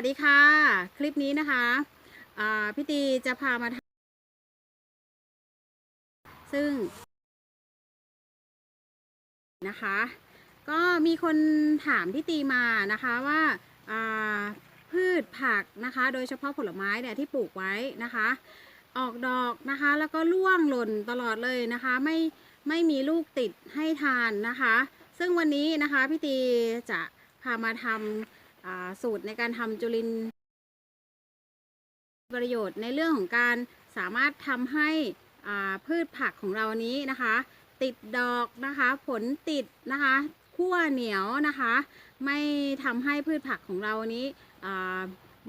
วัสดีค่ะ คลิปนี้นะคะพี่ตีจะพามาทำซึ่ง นะคะ ก็มีคนถามพี่ตีมานะคะว่าพืชผักนะคะ โดยเฉพาะผลไม้เนี่ยที่ปลูกไว้นะคะ ออกดอกนะคะ แล้วก็ร่วงหล่นตลอดเลยนะคะ ไม่ไม่มีลูกติดให้ทานนะคะ ซึ่งวันนี้นะคะพี่ตีจะพามาทำ สูตรในการทำจุลินประโยชน์ในเรื่องของการสามารถทำให้พืชผักของเรานี้นะคะ ติดดอกนะคะ ผลติดนะคะขั้วเหนียวนะคะ ไม่ทำให้พืชผักของเรานี้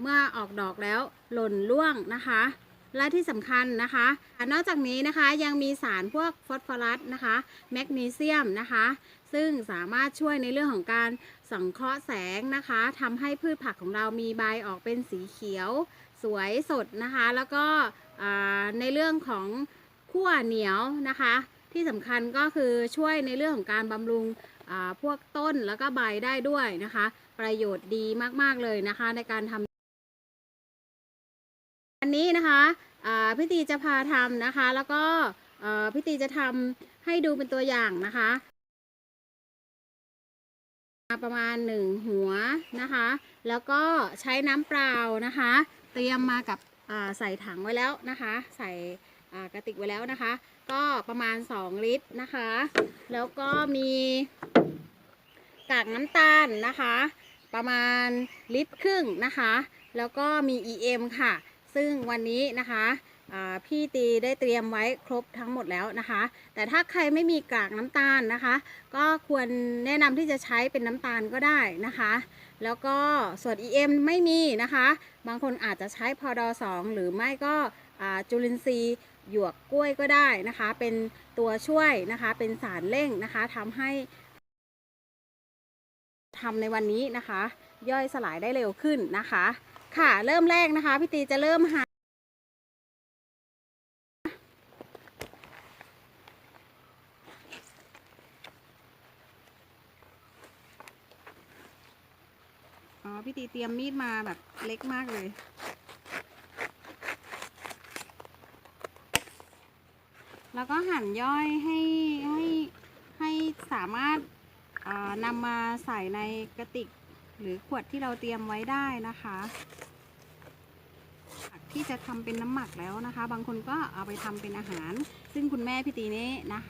เมื่อออกดอกแล้วหล่นร่วงนะคะ และที่สำคัญนะคะ นอกจากนี้นะคะยังมีสารพวกฟอสฟอรัสนะคะ แมกนีเซียมนะคะ ซึ่งสามารถช่วยในเรื่องของการสังเคราะห์แสงนะคะทำให้พืชผักของเรามีใบออกเป็นสีเขียว สวยสดนะคะ แล้วก็ในเรื่องของขั้วเหนียวนะคะ ที่สำคัญก็คือช่วยในเรื่องของการบำรุงพวกต้นแล้วก็ใบได้ด้วยนะคะ ประโยชน์ดีมาก ๆ เลยนะคะในการทำอันนี้นะคะพี่ตีจะพาทำนะคะ แล้วก็พี่ตีจะทำให้ดูเป็นตัวอย่างนะคะ ประมาณหนึ่งหัวนะคะ แล้วก็ใช้น้ำเปล่านะคะ เตรียมมากับใส่ถังไว้แล้วนะคะ ใส่กระติกไว้แล้วนะคะ ก็ประมาณ 2 ลิตรนะคะ แล้วก็มีกากน้ำตาลนะคะ ประมาณลิตรครึ่งนะคะ แล้วก็มี EM ค่ะ ซึ่งวันนี้นะคะ พี่ตีได้เตรียมไว้ครบทั้งหมดแล้วนะคะ แต่ถ้าใครไม่มีกากน้ำตาลนะคะ ก็ควรแนะนำที่จะใช้เป็นน้ำตาลก็ได้นะคะ แล้วก็ส่วน EM ไม่มีนะคะ บางคนอาจจะใช้พอดอ2หรือไม่ก็จุลินทรีย์หยวกกล้วยก็ได้นะคะ เป็นตัวช่วยนะคะ เป็นสารเร่งนะคะทำให้ทำในวันนี้นะคะ ย่อยสลายได้เร็วขึ้นนะคะ ค่ะเริ่มแรกนะคะพี่ตีจะเริ่มหา อ๋อพี่ตีเตรียมมีดมาแบบเล็กมากเลย แล้วก็หั่นย่อยให้ให้ให้สามารถนำมาใส่ในกระติกหรือขวดที่เราเตรียมไว้ได้นะคะที่จะทำเป็นน้ำหมักแล้วนะคะ บางคนก็เอาไปทำเป็นอาหาร ซึ่งคุณแม่พี่ตีนี้นะ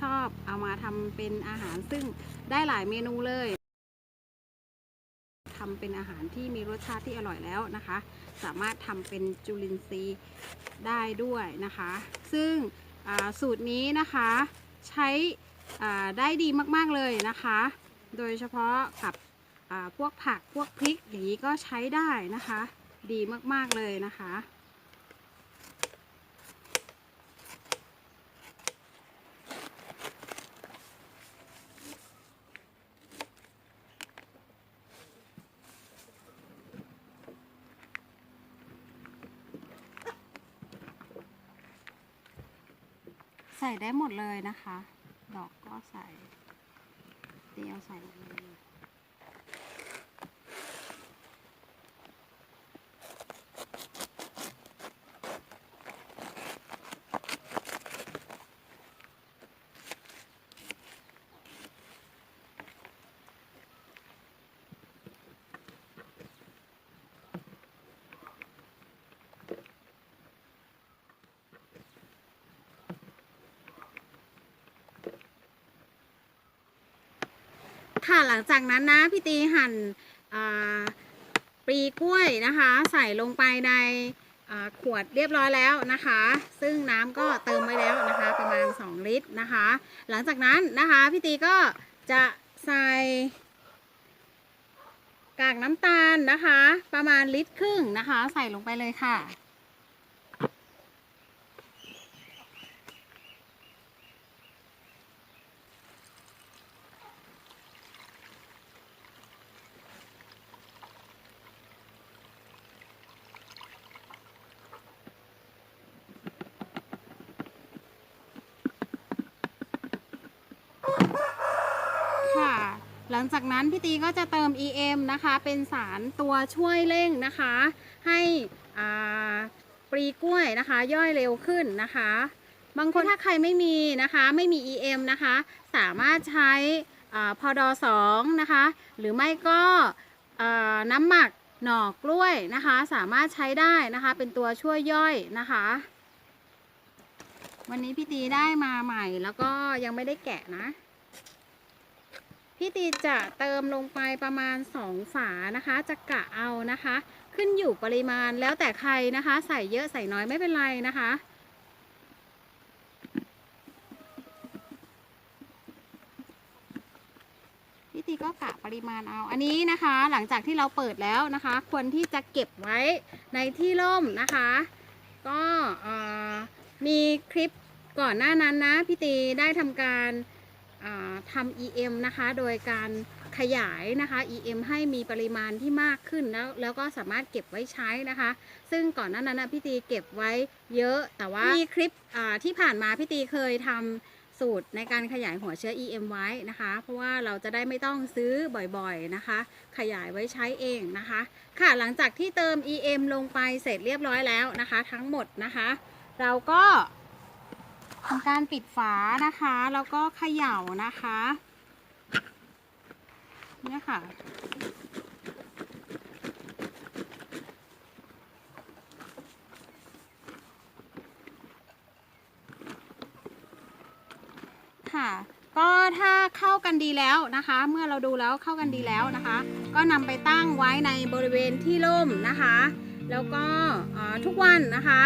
ชอบเอามาทำเป็นอาหารซึ่งได้หลายเมนูเลย ทำเป็นอาหารที่มีรสชาติที่อร่อยแล้วนะคะ สามารถทำเป็นจุลินทรีย์ได้ด้วยนะคะ ซึ่งสูตรนี้นะคะใช้ได้ดีมากๆเลยนะคะ โดยเฉพาะกับพวกผักพวกพริกอย่างนี้ก็ใช้ได้นะคะ ดีมากๆเลยนะคะ ส่ได้หมดเลยนะคะ ดอกก็ใส่เตียวใส่หมดเลย ค่ะหลังจากนั้นนะพี่ตีหั่นอ่าปลีกล้วยนะคะ ใส่ลงไปในขวดเรียบร้อยแล้วนะคะ ซึ่งน้ำก็เติมไว้แล้วนะคะ ประมาณ 2 ลิตรนะคะ หลังจากนั้นนะคะพี่ตีก็จะใส่กากน้ำตาลนะคะ ประมาณลิตรครึ่งนะคะ ใส่ลงไปเลยค่ะ หลังจากนั้นพี่ตีก็จะเติม EM นะคะ เป็นสารตัวช่วยเร่งนะคะ ให้ปลีกล้วยนะคะ ย่อยเร็วขึ้นนะคะ บางคนถ้าใครไม่มีนะคะ ไม่มี EM นะคะ สามารถใช้อพอดอสองนะคะ หรือไม่ก็น้ำหมักหน่อกล้วยนะคะ สามารถใช้ได้นะคะ เป็นตัวช่วยย่อยนะคะ วันนี้พี่ตีได้มาใหม่แล้วก็ยังไม่ได้แกะนะ พี่ตีจะเติมลงไปประมาณ 2 ฝานะคะ จะกะเอานะคะ ขึ้นอยู่ปริมาณแล้วแต่ใครนะคะ ใส่เยอะใส่น้อยไม่เป็นไรนะคะ พี่ตีก็กะปริมาณเอาอันนี้นะคะ หลังจากที่เราเปิดแล้วนะคะ ควรที่จะเก็บไว้ในที่ร่มนะคะ ก็มีคลิปก่อนหน้านั้นนะพี่ตีได้ทำการ ทำ EM นะคะ โดยการขยายนะคะ EM ให้มีปริมาณที่มากขึ้นแล้วแล้วก็สามารถเก็บไว้ใช้นะคะ ซึ่งก่อนหน้านั้นนะพี่ตีเก็บไว้เยอะ แต่ว่ามีคลิปอ่าที่ผ่านมาพี่ตีเคยทำสูตรในการขยายหัวเชื้อ EM ไว้นะคะ เพราะว่าเราจะได้ไม่ต้องซื้อบ่อยๆนะคะ ขยายไว้ใช้เองนะคะ ค่ะหลังจากที่เติม EM ลงไปเสร็จเรียบร้อยแล้วนะคะ ทั้งหมดนะคะ เราก็ ทำการปิดฝานะคะ แล้วก็เขย่านะคะเนี่ยค่ะ ค่ะ ก็ถ้าเข้ากันดีแล้วนะคะ เมื่อเราดูแล้วเข้ากันดีแล้วนะคะ ก็นำไปตั้งไว้ในบริเวณที่ร่มนะคะ แล้วก็ทุกวันนะคะ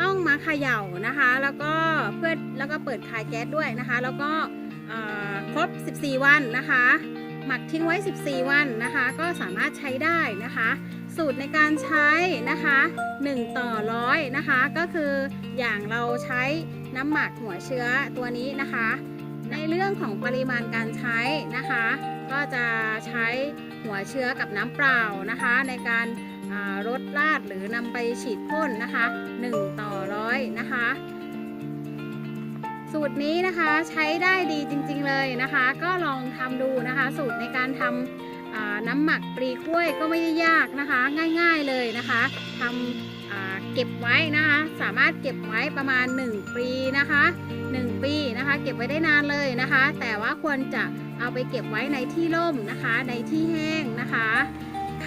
ต้องมาเขย่านะคะ แล้วก็เพื่อแล้วก็เปิดคายแก๊สด้วยนะคะ แล้วก็ครบ 14 วันนะคะ หมักทิ้งไว้ 14 วันนะคะ ก็สามารถใช้ได้นะคะ สูตรในการใช้นะคะ 1 ต่อร้อยนะคะ ก็คืออย่างเราใช้น้ำหมักหัวเชื้อตัวนี้นะคะ ในเรื่องของปริมาณการใช้นะคะ ก็จะใช้หัวเชื้อกับน้ำเปล่านะคะ ในการ รดราดหรือนำไปฉีดพ่นนะคะ 1 ต่อร้อยนะคะ สูตรนี้นะคะใช้ได้ดีจริงๆเลยนะคะ ก็ลองทำดูนะคะ สูตรในการทำน้ำหมักปลีกล้วยก็ไม่ได้ยากนะคะ ง่ายๆเลยนะคะทำเก็บไว้นะคะ สามารถเก็บไว้ประมาณ 1 ปีนะคะ 1 ปีนะคะ เก็บไว้ได้นานเลยนะคะ แต่ว่าควรจะเอาไปเก็บไว้ในที่ร่มนะคะ ในที่แห้งนะคะ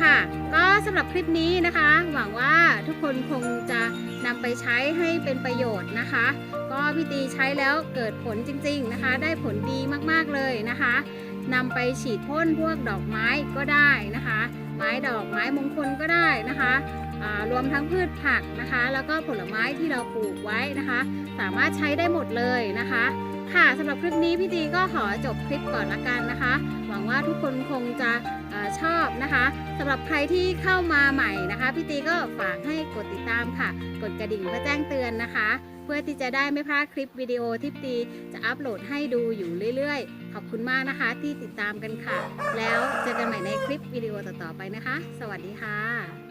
ค่ะ ก็สำหรับคลิปนี้นะคะ หวังว่าทุกคนคงจะนำไปใช้ให้เป็นประโยชน์นะคะ ก็พี่ตีใช้แล้วเกิดผลจริง ๆนะคะ ได้ผลดีมากๆเลยนะคะนำไปฉีดพ่นพวกดอกไม้ก็ได้นะคะ ไม้ดอกไม้มงคลก็ได้นะคะรวมทั้งพืชผักนะคะ แล้วก็ผลไม้ที่เราปลูกไว้นะคะ สามารถใช้ได้หมดเลยนะคะ ค่ะสำหรับคลิปนี้พี่ตีก็ขอจบคลิปก่อนละกันนะคะ หวังว่าทุกคนคงจะ ชอบนะคะสำหรับใครที่เข้ามาใหม่นะคะพี่ตีก็ฝากให้กดติดตามค่ะ กดกระดิ่งเพื่อแจ้งเตือนนะคะ เพื่อที่จะได้ไม่พลาดคลิปวิดีโอที่ตีจะอัปโหลดให้ดูอยู่เรื่อยๆ ขอบคุณมากนะคะที่ติดตามกันค่ะ แล้วเจอกันใหม่ในคลิปวิดีโอต่อๆไปนะคะ สวัสดีค่ะ